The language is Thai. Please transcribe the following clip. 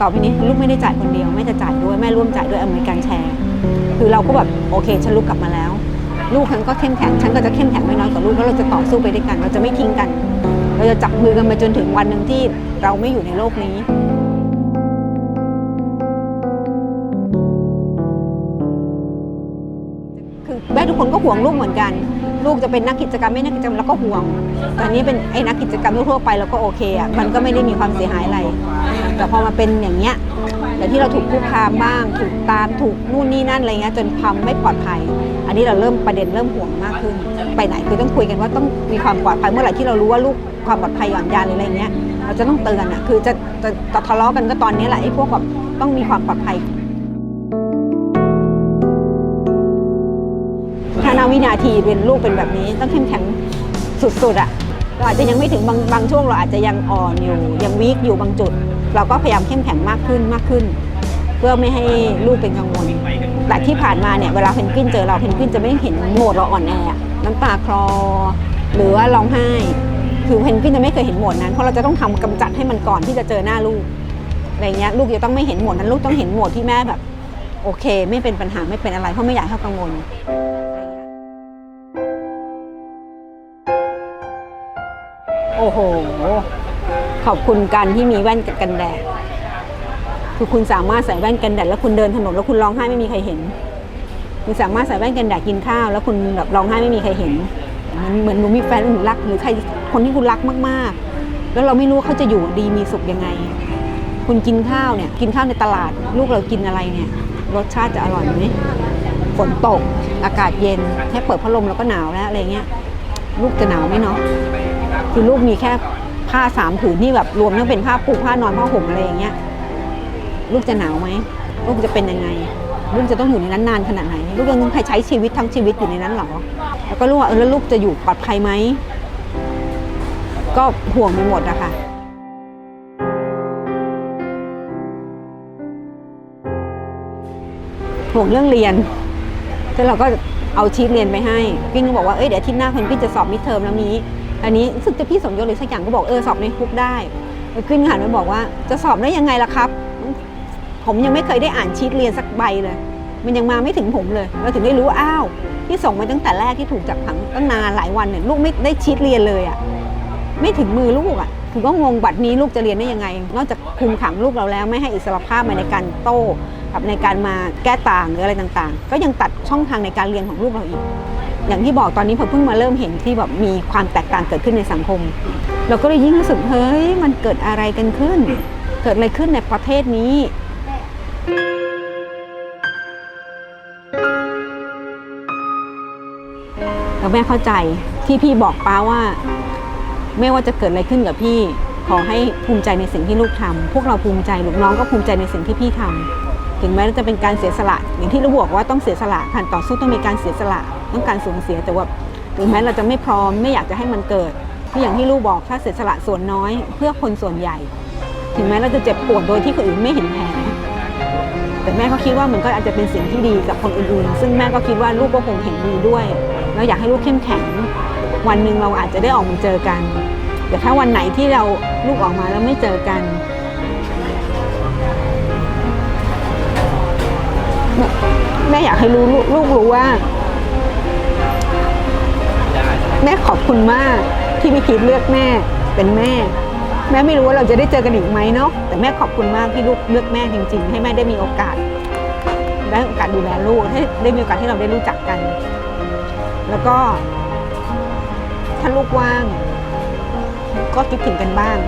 ต่อไปนี้ลูกไม่ได้จ่ายคนเดียวแม่จะจ่ายด้วยแม่ร่วมจ่ายด้วยอเมริกันแชร์คือเราก็แบบโอเคฉันลูกกลับมาแล้ว ลูกฉันก็เข้มแข็งฉันก็จะเข้มแข็งไม่น้อยกว่าลูกแล้วเราจะต่อสู้ไปด้วยกัน เราจะไม่ทิ้งกัน เราจะจับมือกันไปจนถึงวันหนึ่งที่เราไม่อยู่ในโลกนี้คือแม่ทุกคนก็ห่วงลูกเหมือนกัน ลูกจะเป็นนักกิจกรรมไม่นักกิจกรรมเราก็ห่วง แต่นี้เป็นไอ้นักกิจกรรมทั่วไปเราก็โอเคอะมันก็ไม่ได้มีความเสียหายอะไร แต่พอมาเป็นอย่างเงี้ยแต่ที่เราถูกคุกคามบ้าง ถูกตามถูกนู่นนี่นั่นอะไรเงี้ยจนความไม่ปลอดภัย อันนี้เราเริ่มประเด็นเริ่มห่วงมากขึ้น ไปไหนคือต้องคุยกันว่าต้องมีความปลอดภัยเมื่อไหร่ที่เรารู้ว่าลูกความปลอดภัยหย่อนยานหรืออะไรเงี้ยเราจะต้องเตือนอะคือจะจะจะทะเลาะกันก็ตอนนี้แหละไอ้พวกแบบต้องมีความปลอดภัย วินาทีเป็นลูกเป็นแบบนี้ต้องเข้มแข็งสุดๆอะเราอาจจะยังไม่ถึงบางบางช่วงเราอาจจะยังอ่อนอยู่ยังวีคอยู่บางจุด เราก็พยายามเข้มแข็งมากขึ้นมากขึ้น เพื่อไม่ให้ลูกเป็นกังวล แต่ที่ผ่านมาเนี่ยเวลาเพนกวินเจอเราเพนกวินจะไม่เห็นโหมดเราอ่อนแอน้ำตาคลอ หรือว่าร้องไห้คือเพนกวินจะไม่เคยเห็นโหมดนั้นเพราะเราจะต้องทำกำจัดให้มันก่อนที่จะเจอหน้าลูกอะไรเงี้ยลูกจะต้องไม่เห็นโหมดนั้นลูกต้องเห็นโหมดที่แม่แบบ โอเค ไม่เป็นปัญหาไม่เป็นอะไรเพราะไม่อยากให้เขากังวล อ้โห ขอบคุณกันที่มีแว่นกันแดด คือคุณสามารถใส่แว่นกันแดดแล้วคุณเดินถนนแล้วคุณร้องไห้ไม่มีใครเห็น คุณสามารถใส่แว่นกันแดดกินข้าว แล้วคุณแบบร้องไห้ไม่มีใครเห็น มันเหมือนหนูมีแฟนหนูรักหรือใครคนที่คุณรักมากๆ แล้วเราไม่รู้เขาจะอยู่ดีมีสุขยังไง คุณกินข้าวเนี่ย กินข้าวในตลาด ลูกเรากินอะไรเนี่ย รสชาติจะอร่อยไหมฝนตก อากาศเย็น แค่เปิดพัดลมเราก็หนาวแล้วอะไรเงี้ย ลูกจะหนาวไหมเนาะ คือลูกมีแค่ผ้าสามผืนที่แบบรวมทั้งเป็นผ้าปูผ้านอนผ้าห่มอะไรอย่างเงี้ย ลูกจะหนาวไหมลูกจะเป็นยังไง ลูกจะต้องอยู่ในนั้นนานขนาดไหน ลูกยังต้องใช้ชีวิตทั้งชีวิตอยู่ในนั้นเหรอ แล้วก็ลูกว่าเออแล้วลูกจะอยู่ปลอดภัยไหม ก็ห่วงไปหมดอะค่ะห่วงเรื่องเรียนแล้วเราก็เอาชีทเรียนไปให้กิ้งก็บอกว่า เอ้ยเดี๋ยวอาทิตย์หน้าเพนกวินจะสอบมิดเทอมแล้วนี้ อันนี้รู้สึกจะพี่สมยศหรือสักอย่างก็บอกเออสอบในคุกได้แล้วกิ้งหันมาบอกว่าจะสอบได้ยังไงล่ะครับ ผมยังไม่เคยได้อ่านชีทเรียนสักใบเลย มันยังมาไม่ถึงผมเลย เราถึงได้รู้อ้าวที่ส่งมาตั้งแต่แรกที่ถูกจับขังตั้งนานหลายวันเนี่ยลูกไม่ได้ชีทเรียนเลยอะไม่ถึงมือลูกอะคือก็งงบัดนี้ลูกจะเรียนได้ยังไง นอกจากคุมขังลูกเราแล้วไม่ให้อิสรภาพมาในการโต้กับในการมาแก้ต่างหรืออะไรต่างๆ ก็ยังตัดช่องทางในการเรียนของลูกเราอีก อย่างที่บอกตอนนี้พอเพิ่งมาเริ่มเห็นที่แบบมีความแตกต่างเกิดขึ้นในสังคม เราก็เลยยิ่งรู้สึกเฮ้ยมันเกิดอะไรกันขึ้น เกิดอะไรขึ้นในประเทศนี้แล้วแม่เข้าใจที่พี่บอกป้าว่า ไม่ว่าจะเกิดอะไรขึ้นกับพี่ขอให้ภูมิใจในสิ่งที่ลูกทำพวกเราภูมิใจลูกน้องก็ภูมิใจในสิ่งที่พี่ทำถึงแม้จะเป็นการเสียสละอย่างที่เราบอกว่าต้องเสียสละการต่อสู้ต้องมีการเสียสละ ต้องการสูญเสียแต่ว่าถึงแม้เราจะไม่พร้อมไม่อยากจะให้มันเกิดที่อย่างที่ลูกบอกถ้าเสียสละส่วนน้อยเพื่อคนส่วนใหญ่ ถึงแม้เราจะเจ็บปวดโดยที่คนอื่นไม่เห็นแผลแต่แม่ก็คิดว่ามันก็อาจจะเป็นสิ่งที่ดีกับคนอื่นๆ ซึ่งแม่ก็คิดว่าลูกก็คงเห็นดีด้วยแล้วอยากให้ลูกเข้มแข็ง วันหนึ่งเราอาจจะได้ออกมาเจอกัน แต่ถ้าวันไหนที่เราลูกออกมาแล้วไม่เจอกันแม่อยากให้รู้ลูกลูกรู้ว่า แม่ขอบคุณมากที่พี่คิดเลือกแม่เป็นแม่ แม่ไม่รู้ว่าเราจะได้เจอกันอีกไหมเนาะแต่แม่ขอบคุณมากที่ลูกเลือกแม่จริง ๆ ให้แม่ได้มีโอกาส ได้โอกาสดูแลลูกให้ได้มีโอกาสที่เราได้รู้จักกัน แล้วก็ ถ้าลูกว่าง ก็คิดถึงกันบ้าง